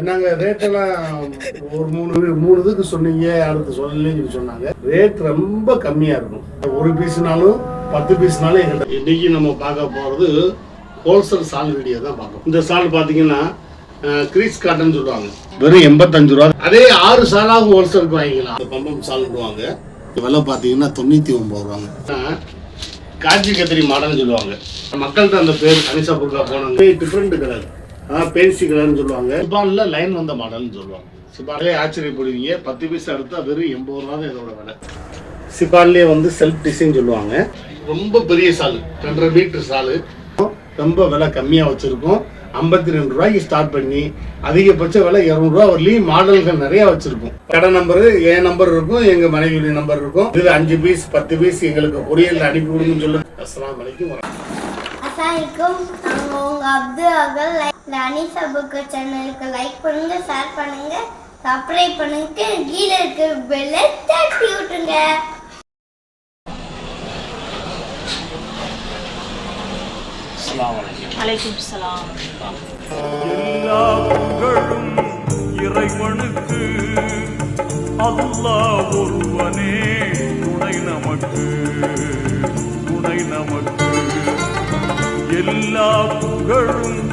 என்னங்க ரேட் எல்லாம் ரேட்டெல்லாம் ஒரு மூணு மூணு இதுக்கு சொன்னீங்க அடுத்து சொல்லலைன்னு சொல்லி சொன்னாங்க. ரேட் ரொம்ப கம்மியா இருக்கும். ஒரு பீஸ்னாலும் பத்து பீஸ்னாலும் எங்கிட்ட இன்னைக்கு நம்ம பார்க்க போறது ஹோல்சேல் சால் வீடியோ தான் பார்க்கணும் இந்த சால் பார்த்தீங்கன்னா கிரீஸ் காட்டன் சொல்லுவாங்க. வெறும் எண்பத்தஞ்சு ரூபா. அதே ஆறு சாலாக ஹோல்சேலுக்கு வாங்கிக்கலாம். அந்த பம்பம் சால்டுவாங்க விலை பார்த்தீங்கன்னா தொண்ணூற்றி ஒம்பது ரூபாங்க. காஞ்சி கத்திரி மாடல்னு சொல்லுவாங்க. மக்கள்கிட்ட அந்த பேர் அனிசா பொருளாக போனாங்க. டிஃப்ரெண்ட் கலர் கலர்னு சொல்லுவாங்க. சிபான்ல லைன் வந்த மாடல்னு சொல்லுவாங்க. சிபான்லேயே ஆச்சரியப்படுவீங்க. பத்து பீஸ் எடுத்தா வெறும் எண்பது ரூபா தான் இதோட விலை. சிபான்லேயே வந்து செல்ஃப் டிசைன் சொல்லுவாங்க. ரொம்ப பெரிய சாலு ரெண்டரை மீட்டர் சாலு. ரொம்ப விலை கம்மியாக வச்சுருக்கோம். ஐம்பத்தி ரெண்டு ரூபாய்க்கு ஸ்டார்ட் பண்ணி அதிகபட்ச விலை இரநூறுவா வரலையும் மாடல்கள் நிறைய வச்சிருக்கோம். கடை நம்பரு என் நம்பர் இருக்கும் எங்க மனைவியுடைய நம்பர் இருக்கும். இதுல அஞ்சு பீஸ் பத்து பீஸ் எங்களுக்கு கொரியர்ல அனுப்பி விடுங்கன்னு சொல்லு அஸ்லாம் வலைக்கும் அகல் இந்த அனிசா புக்கு சேனலுக்கு லைக் பண்ணுங்க ஷேர் பண்ணுங்க சப்ஸ்கிரைப் பண்ணுங்க. கீழே இருக்கிற பெல்லை தட்டி விட்டுருங்க. அலைக்கும். சலாம் எல்லா புகழும் இறைவனுக்கு அல்லாஹ் ஒருவனே துணை நமக்கு துணை நமக்கு. எல்லா புகழும்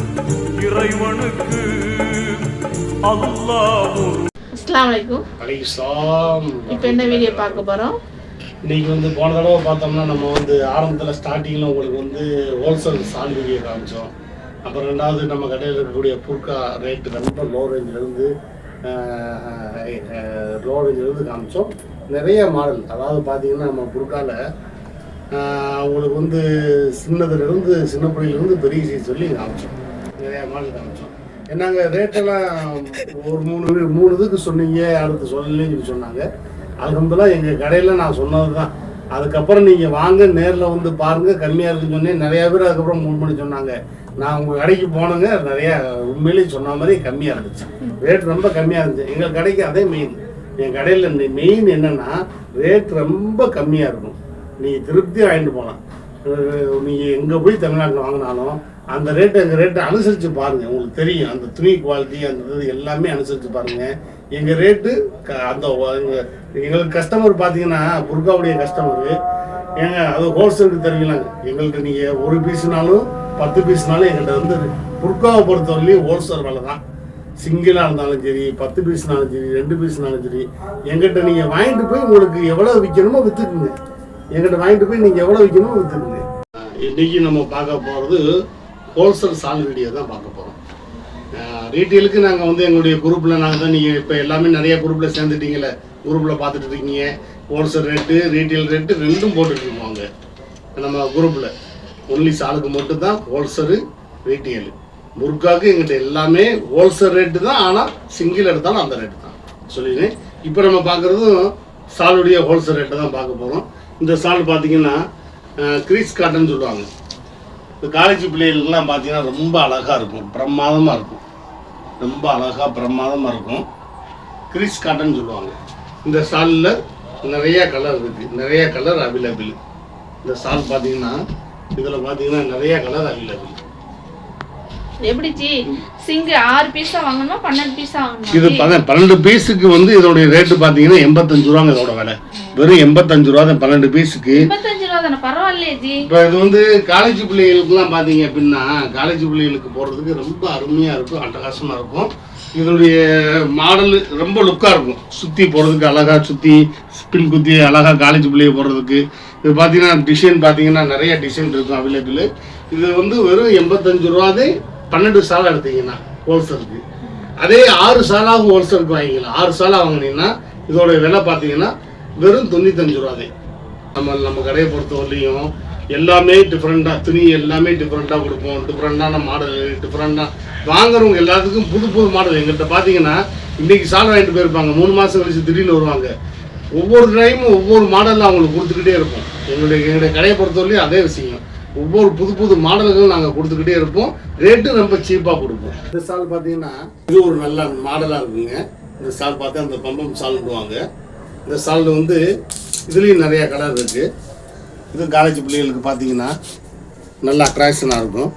இறைவனுக்கு அல்லாஹ் ஒரு அஸ்ஸலாமு அலைக்கும் அலைக்கும் இப்போ என்ன வீடியோ பார்க்க போறோம்? இன்னைக்கு வந்து போன தடவை பார்த்தோம்னா நம்ம வந்து ஆரம்பத்தில் ஸ்டார்டிங்கில் உங்களுக்கு வந்து ஹோல்சேல் சால் வீடியோ காமிச்சோம். அப்புறம் ரெண்டாவது நம்ம கடையில் இருக்கக்கூடிய புர்கா ரேட்டு ரொம்ப லோ ரேஞ்சிலேருந்து லோ ரேஞ்சிலேருந்து காமிச்சோம். நிறைய மாடல் அதாவது பார்த்தீங்கன்னா நம்ம புர்காவில் உங்களுக்கு வந்து சின்னதுலேருந்து சின்ன பிள்ளையிலேருந்து பெரிய சைஸ் சொல்லி காமிச்சோம். நிறைய மாடல் காமிச்சோம். என்னங்க ரேட்டெல்லாம் ஒரு மூணு மூணு இதுக்கு சொன்னீங்க அடுத்து சொல்லலைன்னு சொல்லி சொன்னாங்க. அல்ஹம்துலில்லாஹ் எங்கள் கடையில் நான் சொன்னது தான் அதுக்கப்புறம் நீங்கள் வாங்க நேரில் வந்து பாருங்கள் கம்மியாக இருக்குன்னு சொன்னேன் நிறையா பேர் அதுக்கப்புறம் மூணு பண்ணி சொன்னாங்க. நான் உங்கள் கடைக்கு போனேங்க நிறையா உண்மையிலேயே சொன்ன மாதிரி கம்மியாக இருந்துச்சு. ரேட் ரொம்ப கம்மியாக இருந்துச்சு. எங்கள் கடைக்கு அதே மெயின் என் கடையில் மெயின் என்னென்னா ரேட் ரொம்ப கம்மியாக இருக்கும். நீங்கள் திருப்தி வாங்கிட்டு போகலாம். நீங்கள் எங்கே போய் தமிழ்நாட்டில் வாங்கினாலும் அந்த ரேட்டு எங்கள் ரேட்டை அனுசரித்து பாருங்கள் உங்களுக்கு தெரியும். அந்த துணி குவாலிட்டி அந்த இது எல்லாமே அனுசரித்து பாருங்கள் எங்கள் ரேட்டு க அந்த எங்களுக்கு கஸ்டமர் பார்த்தீங்கன்னா புர்காவுடைய கஸ்டமரு ஏங்க அது ஹோல்சேலுக்கு தெரியுங்களாங்க எங்கள்கிட்ட நீங்கள் ஒரு பீஸ்னாலும் பத்து பீஸ்னாலும் எங்கள்கிட்ட வந்து புர்காவை பொறுத்தவரையிலையும் ஹோல்சேல் வேலை தான். சிங்கிளாக இருந்தாலும் சரி பத்து பீஸ்னாலும் சரி ரெண்டு பீஸ்னாலும் சரி எங்கிட்ட நீங்கள் வாங்கிட்டு போய் உங்களுக்கு எவ்வளோ விற்கணுமோ விற்றுக்குங்க எங்கிட்ட வாங்கிட்டு போய் நீங்கள் எவ்வளோ விற்கணும் விற்றுக்குங்க இன்னைக்கு நம்ம பார்க்க போகிறது ஹோல்சேல் சால் வீடியோ தான் பார்க்க போகிறோம் ரீட்டெயிலுக்கு நாங்கள் வந்து எங்களுடைய குரூப்பில் நாங்கள் தான் நீங்கள் இப்போ எல்லாமே நிறைய குரூப்பில் சேர்ந்துட்டீங்களே குரூப்பில் பார்த்துட்டு இருக்கீங்க. ஹோல்சேல் ரேட்டு ரீட்டெயில் ரேட்டு ரெண்டும் போட்டுட்டு அங்கே. நம்ம குரூப்பில் ஒன்லி சாலுக்கு மட்டும்தான் ஹோல்சேலு ரீட்டெயிலு எங்கிட்ட எல்லாமே ஹோல்சேல் ரேட்டு தான் ஆனால் சிங்கிள் எடுத்தாலும் அந்த ரேட்டு தான். சொல்லிடுறேன். இப்போ நம்ம பார்க்குறதும் சாலுடைய ஹோல்சேல் ரேட்டை தான் பார்க்க போகிறோம் இந்த ஸ்டால் பார்த்தீங்கன்னா கிரீஸ் காட்டன் சொல்லுவாங்க. இந்த காலேஜ் பிள்ளைகளுக்கெல்லாம் பார்த்தீங்கன்னா ரொம்ப அழகாக இருக்கும். பிரமாதமாக இருக்கும். ரொம்ப அழகாக பிரமாதமாக இருக்கும். கிரீஸ் காட்டன் சொல்லுவாங்க. இந்த ஸ்டாலில் நிறைய கலர் இருக்குது நிறைய கலர் அவைலபிள் இந்த ஸ்டால் பார்த்தீங்கன்னா இதில் பார்த்தீங்கன்னா நிறைய கலர் அவைலபிள் எப்படி ஜி சிங்கு ஆறு பீஸா வாங்கணுமா பன்னெண்டு பீஸா இது வாங்கணுமா பத- பன்னெண்டு பீஸுக்கு வந்து இதோடைய ரேட்டு பார்த்தீங்கன்னா எண்பத்தஞ்சு ரூபாங்க இதோட விலை. வெறும் எண்பத்தஞ்சு ரூபா தான் பன்னெண்டு பீஸுக்கு முப்பத்தஞ்சு ரூபா தானே? பரவாயில்லையே ஜி. இப்போ இது வந்து காலேஜ் பிள்ளைகளுக்குலாம் பார்த்தீங்க அப்படின்னா காலேஜ் பிள்ளைகளுக்கு போடுறதுக்கு ரொம்ப அருமையாக இருக்கும் அட்டகாசமாக இருக்கும். இதனுடைய மாடல் ரொம்ப லுக்காக இருக்கும். சுற்றி போடுறதுக்கு அழகாக சுற்றி ஸ்பின் குத்தி அழகாக காலேஜ் பிள்ளைய போடுறதுக்கு. இது பார்த்தீங்கன்னா டிசைன் பார்த்தீங்கன்னா நிறைய டிசைன் இருக்கும் அவைலபிள் இது வந்து வெறும் எண்பத்தஞ்சு ரூபாதே பன்னெண்டு சாலை எடுத்தீங்கன்னா ஹோல்சேலுக்கு. அதே ஆறு சாலாவும் ஹோல்சேலுக்கு வாங்கிக்கலாம். ஆறு சாலா வாங்கினீங்கன்னா இதோட விலை பார்த்தீங்கன்னா வெறும் தொண்ணூத்தஞ்சு ரூபாதே நம்ம நம்ம கடையை பொறுத்தவரையிலையும் எல்லாமே டிஃப்ரெண்ட்டாக துணி எல்லாமே டிஃப்ரெண்ட்டாக கொடுப்போம். டிஃப்ரெண்ட்டான மாடல் டிஃப்ரெண்ட்டாக வாங்குறவங்க எல்லாத்துக்கும் புது புது மாடல் எங்கள்கிட்ட பார்த்தீங்கன்னா இன்றைக்கி சாலை வாங்கிட்டு போயிருப்பாங்க. மூணு மாதம் கழிச்சு திடீர்னு வருவாங்க. ஒவ்வொரு டைமும் ஒவ்வொரு மாடலில் அவங்களுக்கு கொடுத்துக்கிட்டே இருப்போம். எங்களுடைய எங்களுடைய கடையை பொறுத்தவரையிலையும் அதே விஷயம். ஒவ்வொரு புது புது மாடல்களும் நாங்கள் கொடுத்துக்கிட்டே இருப்போம். ரேட்டு ரொம்ப சீப்பாக கொடுப்போம். இந்த சால் பார்த்தீங்கன்னா இது ஒரு நல்ல மாடலாக இருக்குங்க. இந்த சால் பார்த்து அந்த பம்பம் சால்டுவாங்க இந்த சால் வந்து இதுலேயும் நிறைய கலர் இருக்குது இது காலேஜ் பிள்ளைகளுக்கு பார்த்தீங்கன்னா நல்ல அட்ராக்ஷனாக இருக்கும்.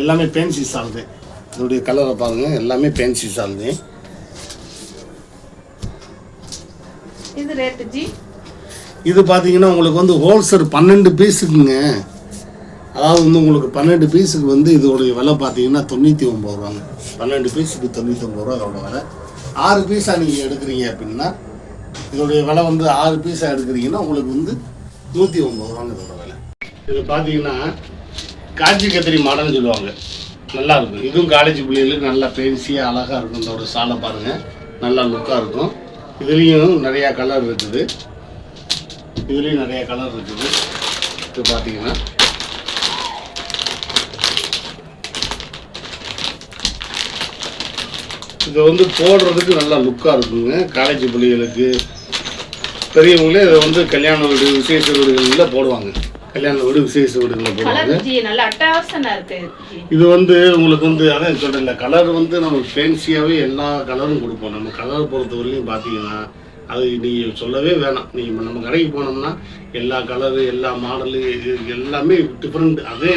எல்லாமே பென்சி சால் தான். இதோடைய கலரை பாருங்கள் எல்லாமே பேன்சி ஜி இது பார்த்தீங்கன்னா உங்களுக்கு வந்து ஹோல்சேல் பன்னெண்டு பீஸுக்குங்க அதாவது வந்து உங்களுக்கு பன்னெண்டு பீஸுக்கு வந்து இதோடைய விலை பார்த்தீங்கன்னா தொண்ணூற்றி ஒம்பது ரூபாங்க. பன்னெண்டு பீஸுக்கு தொண்ணூற்றி ஒம்பது ரூபா அதோட விலை. ஆறு பீஸாக நீங்கள் எடுக்கிறீங்க அப்படின்னா இதோடைய விலை வந்து ஆறு பீஸாக எடுக்கிறீங்கன்னா உங்களுக்கு வந்து நூற்றி ஒம்பது ரூபாங்க இதோட விலை. இது பார்த்தீங்கன்னா காஞ்சி கத்திரி மாடல்னு சொல்லுவாங்க. நல்லா இருக்கும். இதுவும் காலேஜ் பிள்ளைகளுக்கு நல்லா ஃபேன்சியாக அழகாக இருக்கும். இதோட சாலை பாருங்கள் நல்லா லுக்காக இருக்கும். இதுலேயும் நிறையா கலர் இருக்குது. இதுலேயும் நிறையா கலர் இருக்குது. இது பார்த்தீங்கன்னா இது வந்து போடுறதுக்கு நல்லா லுக்காக இருக்குங்க. காலேஜ் பிள்ளைகளுக்கு. பெரியவங்களே இதை வந்து கல்யாண வீடு விசேஷ வீடுகளில் போடுவாங்க. கல்யாண வீடு விசேஷ வீடுகளில் போடுவாங்க. இது வந்து உங்களுக்கு வந்து அதான் சொல்கிறேன்ல கலர் வந்து நம்ம ஃபேன்சியாகவே எல்லா கலரும் கொடுப்போம். நம்ம கலர் பொறுத்தவரையிலையும் பார்த்தீங்கன்னா அது நீங்கள் சொல்லவே வேணாம். நீங்கள் நம்ம கடைக்கு போனோம்னா எல்லா கலரு எல்லா மாடலு எல்லாமே டிஃப்ரெண்ட் அதே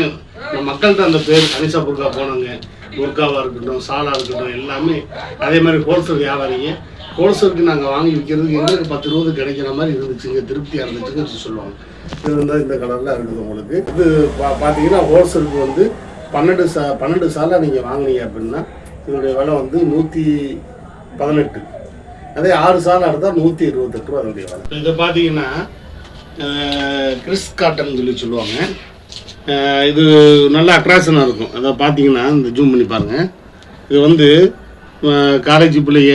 நம்ம மக்கள்கிட்ட அந்த பேர் அனிசா புர்கா போனாங்க. புர்காவாக இருக்கட்டும் சாலாக இருக்கட்டும் எல்லாமே அதே மாதிரி ஹோல்சேல் வியாபாரிங்க. ஹோல்சேலுக்கு நாங்கள் வாங்கி விற்கிறதுக்கு எங்களுக்கு பத்து இருபது கிடைக்கிற மாதிரி இருந்துச்சுங்க. திருப்தியாக இருந்துச்சுன்னு சொல்லுவாங்க. இது வந்து இந்த கலரில் இருக்குது உங்களுக்கு. இது பா பார்த்தீங்கன்னா ஹோல்சேலுக்கு வந்து பன்னெண்டு சா பன்னெண்டு சாலை நீங்கள் வாங்குனீங்க அப்படின்னா இதனுடைய விலை வந்து நூற்றி பதினெட்டு. அதே ஆறு சாலை எடுத்தால் நூற்றி இருபத்தெட்டு ரூபா அதனுடைய விலை. இதை பார்த்தீங்கன்னா அஹ், கிறிஸ் காட்டன் சொல்லி சொல்லுவாங்க. இது நல்ல அட்ராக்ஷனாக இருக்கும். அதை பார்த்தீங்கன்னா இந்த ஜூம் பண்ணி பாருங்கள் இது வந்து காலேஜ் பிள்ளைய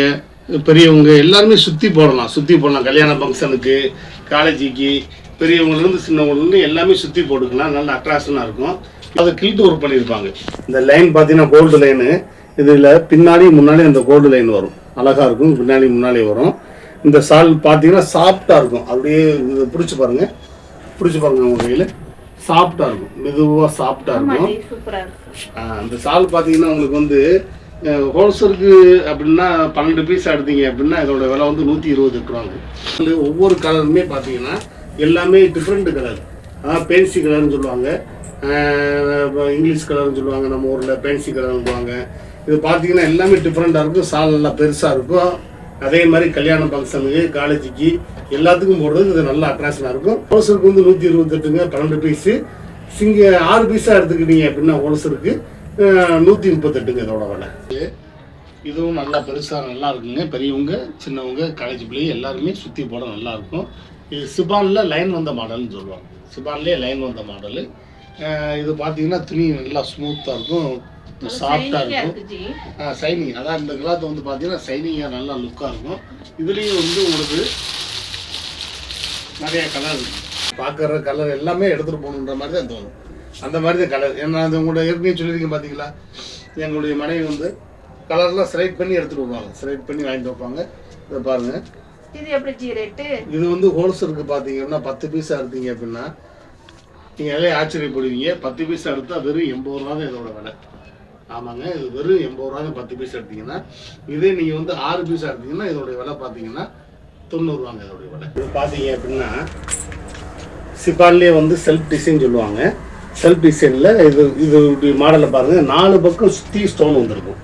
பெரியவங்க எல்லாருமே சுற்றி போடலாம். சுற்றி போடலாம். கல்யாண ஃபங்க்ஷனுக்கு காலேஜுக்கு பெரியவங்கலேருந்து சின்னவங்கலேருந்து எல்லாமே சுற்றி போட்டுக்கலாம். நல்ல அட்ராக்ஷனாக இருக்கும். அதை கில்ட் ஒர்க் பண்ணியிருப்பாங்க. இந்த லைன் பார்த்தீங்கன்னா கோல்டு லைனு இதில் பின்னாடி முன்னாடி அந்த கோல்டு லைன் வரும். அழகாக இருக்கும். பின்னாடி முன்னாடி வரும். இந்த சால் பார்த்தீங்கன்னா சாஃப்டாக இருக்கும். அப்படியே இதை பிடிச்சி பாருங்கள் பிடிச்சி பாருங்கள் உங்கள் கையில். சாஃப்டாக இருக்கும். மெதுவாக சாஃப்டாக ஆமா இருக்கும். அந்த சால் பார்த்தீங்கன்னா உங்களுக்கு வந்து ஹோல்சேலுக்கு அப்படின்னா பன்னெண்டு பீஸ் எடுத்தீங்க அப்படின்னா இதோட விலை வந்து நூற்றி இருபது வந்து ஒவ்வொரு கலருமே பார்த்தீங்கன்னா எல்லாமே டிஃப்ரெண்ட் கலர் அதான் பேன்சி கலர்னு சொல்லுவாங்க. இங்கிலீஷ் கலர்னு சொல்லுவாங்க நம்ம ஊரில் பேன்சி சொல்லுவாங்க. இது பார்த்தீங்கன்னா எல்லாமே டிஃப்ரெண்ட்டாக இருக்கும். சால் நல்லா பெருசாக இருக்கும். அதே மாதிரி கல்யாண ஃபங்க்ஷனுக்கு காலேஜுக்கு எல்லாத்துக்கும் போடுறதுக்கு இது நல்ல அட்ராக்ஷனாக இருக்கும். ஹோல்சருக்கு வந்து நூற்றி இருபத்தெட்டுங்க பன்னெண்டு பீஸு சிங்க ஆறு பீஸாக எடுத்துக்கிட்டீங்க அப்படின்னா ஹோல்சருக்கு நூற்றி முப்பத்தெட்டுங்க இதோட விலை. இதுவும் நல்லா பெருசாக நல்லா இருக்குங்க. பெரியவங்க சின்னவங்க காலேஜ் பிள்ளைங்க எல்லாருமே சுற்றி போட நல்லா இருக்கும். இது சிபானில் லைன் வந்த மாடல்னு சொல்லுவாங்க. சிபான்லேயே லைன் வந்த மாடலு இது பார்த்தீங்கன்னா துணி நல்லா ஸ்மூத்தாக இருக்கும். சாஃப்டாக இருக்கும். சைனிங் அதான் இந்த கிளாத் வந்து பார்த்தீங்கன்னா சைனிங்காக நல்லா லுக்காக இருக்கும். இதுலேயும் வந்து உங்களுக்கு நிறைய கலர் பார்க்குற கலர் எல்லாமே எடுத்துகிட்டு போகணுன்ற மாதிரி தான் தோணும். அந்த மாதிரி தான் கலர் ஏன்னா அது உங்களோட ஏற்கனவே சொல்லியிருக்கேன் பார்த்தீங்களா எங்களுடைய மனைவி வந்து கலர்லாம் செலக்ட் பண்ணி எடுத்துகிட்டு வருவாங்க. செலக்ட் பண்ணி வாங்கிட்டு வைப்பாங்க இதை பாருங்கள் இது எப்படி ஜி ரேட்டு இது வந்து ஹோல்சேலுக்கு பார்த்தீங்கன்னா பத்து பீஸ் எடுத்தீங்க அப்படின்னா நீங்கள் எல்லாம் ஆச்சரியப்படுவீங்க. பத்து பீஸ் எடுத்தால் வெறும் எண்பது ரூபா தான் இதோட விலை. ஆமாங்க இது வெறும் எண்பது ரூபா பத்து பீஸ் எடுத்தீங்கன்னா இதே நீங்கள் வந்து ஆறு பீஸ் எடுத்தீங்கன்னா இதோடைய விலை பார்த்தீங்கன்னா தொண்ணூறுவாங்க இதோடைய விலை. இது பார்த்தீங்க அப்படின்னா சிப்பான்லேயே வந்து செல்ஃப் டிசைன் சொல்லுவாங்க. செல்ஃப் டிசைனில் இது இது மாடலை பாருங்கள் நாலு பக்கம் சுற்றி ஸ்டோன் வந்திருக்கும்.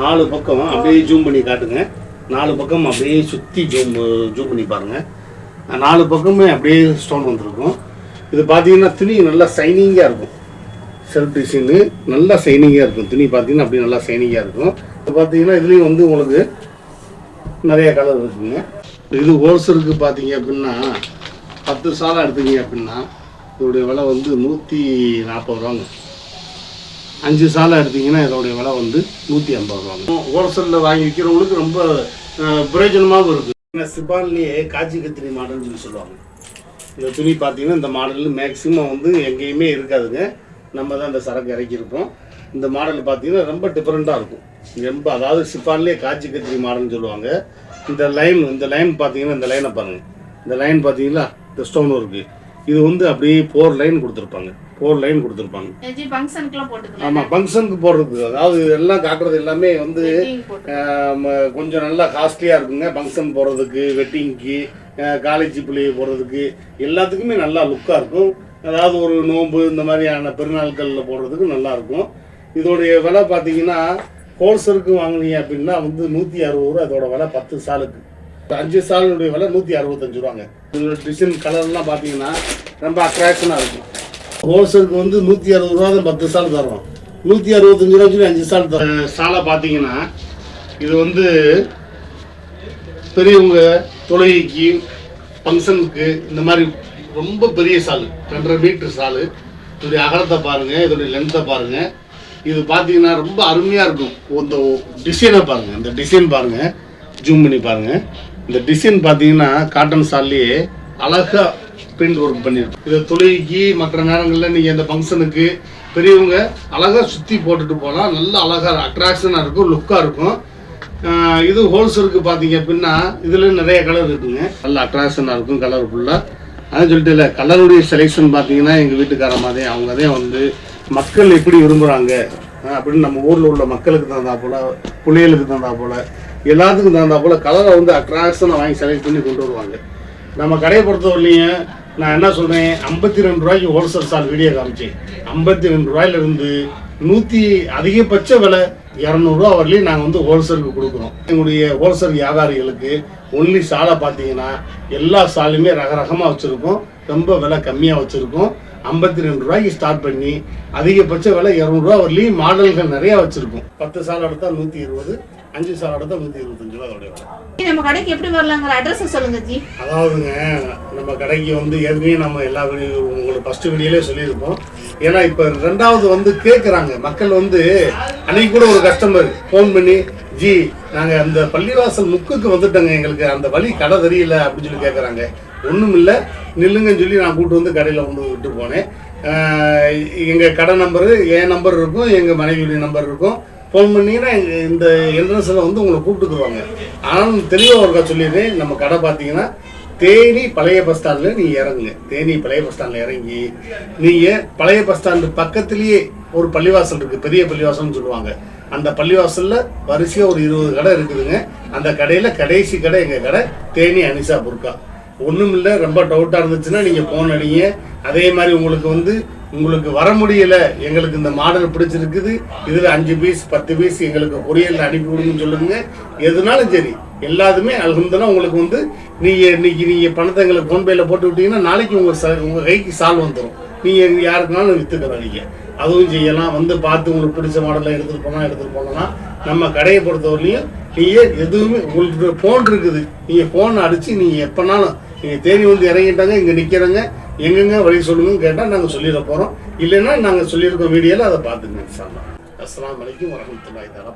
நாலு பக்கம் அப்படியே ஜூம் பண்ணி காட்டுங்க. நாலு பக்கம் அப்படியே சுற்றி ஜூம் ஜூம் பண்ணி பாருங்கள் நாலு பக்கமே அப்படியே ஸ்டோன் வந்திருக்கும். இது பார்த்தீங்கன்னா துணி நல்லா சைனிங்காக இருக்கும். செல்ஃப் டிசைனு நல்லா சைனிங்காக இருக்கும். துணி பார்த்தீங்கன்னா அப்படியே நல்லா சைனிங்காக இருக்கும். இப்போ பார்த்தீங்கன்னா இதுலேயும் வந்து உங்களுக்கு நிறைய கலர் இருக்குங்க. இது ஹோல்சேலுக்கு பார்த்தீங்க அப்படின்னா பத்து சாலை எடுத்தீங்க அப்படின்னா இதோடைய விலை வந்து நூற்றி நாற்பது ரூபாங்க. அஞ்சு சாலை எடுத்தீங்கன்னா இதோடைய விலை வந்து நூற்றி ஐம்பது ரூபாங்க. ஹோல்சேலில் வாங்கி விற்கிறவங்களுக்கு ரொம்ப பிரயோஜனமாகவும் இருக்குது சிபான்லேயே காஜி கத்திரி மாடல்னு சொல்லி சொல்லுவாங்க. இந்த துணி பார்த்தீங்கன்னா இந்த மாடல் மேக்ஸிமம் வந்து எங்கேயுமே இருக்காதுங்க. நம்ம தான் இந்த சரக்கு இறக்கியிருப்போம். இந்த மாடல் பார்த்தீங்கன்னா ரொம்ப டிஃப்ரெண்ட்டாக இருக்கும். ரொம்ப அதாவது சிப்பான்லேயே காட்சி கத்திரி மாடல்னு சொல்லுவாங்க. இந்த லைன் இந்த லைன் பார்த்தீங்கன்னா இந்த லைனை பாருங்கள் இந்த லைன் பார்த்தீங்களா? இந்த ஸ்டோன் ஒர்க்கு இது வந்து அப்படியே ஃபோர் லைன் கொடுத்துருப்பாங்க. ஃபோர் லைன் கொடுத்துருப்பாங்க. ஆமாம் ஃபங்க்ஷனுக்கு போடுறது. அதாவது எல்லாம் காட்டுறது எல்லாமே வந்து கொஞ்சம் நல்லா காஸ்ட்லியாக இருக்குங்க. ஃபங்க்ஷன் போகிறதுக்கு வெட்டிங்க்கு காலேஜ் பிள்ளைய போகிறதுக்கு எல்லாத்துக்குமே நல்லா லுக்காக இருக்கும். அதாவது ஒரு நோன்பு இந்த மாதிரியான பெருநாட்களில் போடுறதுக்கு நல்லாயிருக்கும். இதோடைய விலை பார்த்தீங்கன்னா ஹோல்சேலுக்கு வாங்குனீங்க அப்படின்னா வந்து நூற்றி அறுபது ரூபா அதோட விலை பத்து சாலுக்கு. அஞ்சு சாலுடைய விலை நூற்றி அறுபத்தஞ்சு ரூபாங்க. இதோட டிசைன் கலர்லாம் பார்த்தீங்கன்னா ரொம்ப அட்ராக்ஷனாக இருக்கும். ஹோல்சேலுக்கு வந்து நூற்றி அறுபது ரூபா தான் பத்து சால் தரோம். நூற்றி அறுபத்தஞ்சு ரூபா சொல்லி அஞ்சு சால் தரோம். சாலை பார்த்தீங்கன்னா இது வந்து பெரியவங்க தொழுகைக்கு ஃபங்க்ஷனுக்கு இந்த மாதிரி ரொம்ப பெரிய சால். ரெண்டரை மீட்டர் சால். இதோடைய அகலத்தை பாருங்க இதோடைய லென்த்தை பாருங்க. இது பார்த்தீங்கன்னா ரொம்ப அருமையாக இருக்கும். இந்த டிசைனை பாருங்க இந்த டிசைன் பாருங்க. ஜூம் பண்ணி பாருங்க. இந்த டிசைன் பார்த்தீங்கன்னா காட்டன் சால்லையே அழகாக பிரிண்ட் ஒர்க் பண்ணியிருக்கும் இதை தொழுகைக்கு மற்ற நேரங்களில் நீங்கள் இந்த ஃபங்க்ஷனுக்கு பெரியவங்க அழகாக சுற்றி போட்டுட்டு போகலாம் நல்ல அழகாக அட்ராக்ஷனாக இருக்கும் லுக்காக இருக்கும். இது ஹோல்சேலுக்கு பார்த்தீங்க அப்படின்னா இதில் நிறைய கலர் இருக்குங்க. நல்ல அட்ராக்ஷனாக இருக்கும் கலர் ஃபுல்லாக அதான் சொல்லிட்டு இல்லை கலருடைய செலெக்ஷன் பார்த்தீங்கன்னா எங்கள் வீட்டுக்கார மாதிரி அவங்க தான் வந்து மக்கள் எப்படி விரும்புகிறாங்க அப்படின்னு நம்ம ஊரில் உள்ள மக்களுக்கு தகுந்தா போல் பிள்ளைகளுக்கு தகுந்தா போல் எல்லாத்துக்கும் தகுந்தா போல் கலரை வந்து அட்ராக்ஷனாக வாங்கி செலக்ட் பண்ணி கொண்டு வருவாங்க. நம்ம கடையை பொறுத்தவரையிலையும் நான் என்ன சொல்கிறேன் ஐம்பத்தி ரெண்டு ரூபாய்க்கு ஹோல்சேல் சால் வீடியோ காமிச்சேன். ஐம்பத்தி ரெண்டு ரூபாயிலிருந்து நூற்றி அதிகபட்ச விலை இரநூறுவா வரலையும் நாங்கள் வந்து ஹோல்சேலுக்கு கொடுக்குறோம். எங்களுடைய ஹோல்சேல் வியாபாரிகளுக்கு ஒன்லி சாலை பார்த்தீங்கன்னா எல்லா சாலையுமே ரக ரகமாக வச்சுருக்கோம். ரொம்ப விலை கம்மியாக வச்சுருக்கோம். ஐம்பத்தி ரெண்டு ரூபாய்க்கு ஸ்டார்ட் பண்ணி அதிகபட்ச விலை இரநூறுவா வரலையும் மாடல்கள் நிறையா வச்சுருக்கோம். பத்து சாலை எடுத்தால் நூற்றி இருபது அஞ்சு சாலை எடுத்தால் நூற்றி இருபத்தஞ்சு ரூபா அதோடைய விலை. நம்ம கடைக்கு எப்படி வரலாங்கிற அட்ரஸ் சொல்லுங்க ஜி. அதாவதுங்க நம்ம கடைக்கு வந்து ஏற்கனவே நம்ம எல்லா வீடியோ உங்களுக்கு ஃபர்ஸ்ட் வீடியோலே சொல்லியிருப்போம் ஏன்னா இப்போ ரெண்டாவது வந்து கேட்குறாங்க மக்கள் வந்து அன்னைக்கு கூட ஒரு கஸ்டமர் ஃபோன் பண்ணி ஜி நாங்கள் அந்த பள்ளிவாசல் முக்குக்கு வந்துட்டோங்க. எங்களுக்கு அந்த வழி கடை தெரியல அப்படின்னு சொல்லி கேட்குறாங்க ஒன்றும் இல்லை. நில்லுங்கன்னு சொல்லி நான் கூட்டு வந்து கடையில் கொண்டு விட்டு போனேன். எங்கள் கடை நம்பரு என் நம்பர் இருக்கும் எங்கள் மனைவியுடைய நம்பர் இருக்கும். ஃபோன் பண்ணிங்கன்னா இந்த என்ட்ரன்ஸில் வந்து உங்களை கூப்பிட்டுக்குருவாங்க. ஆனாலும் தெளிவாக ஒருக்கா சொல்லிடுறேன். நம்ம கடை பார்த்தீங்கன்னா தேனி பழைய பஸ் ஸ்டாண்டில் நீங்கள் இறங்குங்க. தேனி பழைய பஸ் ஸ்டாண்டில் இறங்கி நீங்கள் பழைய பஸ் ஸ்டாண்டு பக்கத்துலேயே ஒரு பள்ளிவாசல் இருக்குது பெரிய பள்ளிவாசல்னு சொல்லுவாங்க. அந்த பள்ளிவாசலில் வரிசையாக ஒரு இருபது கடை இருக்குதுங்க. அந்த கடையில் கடைசி கடை எங்கள் கடை தேனி அனிசா புர்கா. ஒன்றும் இல்லை ரொம்ப டவுட்டாக இருந்துச்சுன்னா நீங்கள் ஃபோன் அடிங்க. அதே மாதிரி உங்களுக்கு வந்து உங்களுக்கு வர முடியல எங்களுக்கு இந்த மாடல் பிடிச்சிருக்குது இதில் அஞ்சு பீஸ் பத்து பீஸ் எங்களுக்கு கொரியரில் அனுப்பி விடுங்கன்னு சொல்லுங்க. எதுனாலும் சரி எல்லாத்துமே அலகுந்தனா உங்களுக்கு வந்து நீங்கள் இன்னைக்கு நீங்கள் பணத்தை எங்களுக்கு ஃபோன்பேயில் போட்டு விட்டீங்கன்னா நாளைக்கு உங்கள் ச உங்கள் கைக்கு சால் வந்துடும் நீங்கள் யாருக்குனாலும் விற்றுக்கலாம் நீங்கள் அதுவும் செய்யலாம் வந்து பார்த்து உங்களுக்கு பிடிச்ச மாடலில் எடுத்துகிட்டு போனால் எடுத்துகிட்டு போகலாம் நம்ம கடையை பொறுத்தவரையிலையும் நீங்கள் எதுவுமே உங்களுக்கு ஃபோன் இருக்குது. நீங்கள் ஃபோன் அடித்து நீங்கள் எப்போனாலும் நீங்கள் தேடி வந்து இறங்கிட்டாங்க இங்கே நிற்கிறங்க எங்கெங்க வழி சொல்லுங்கன்னு கேட்டால் நாங்கள் சொல்லிட போகிறோம் இல்லைன்னா நாங்கள் சொல்லியிருக்கோம் வீடியோவில் அதை பார்த்துங்க இன்ஷா அஸ்லாம் வலைக்கும் அலைக்கும் வரஹ்மத்துல்லாஹி தஆலா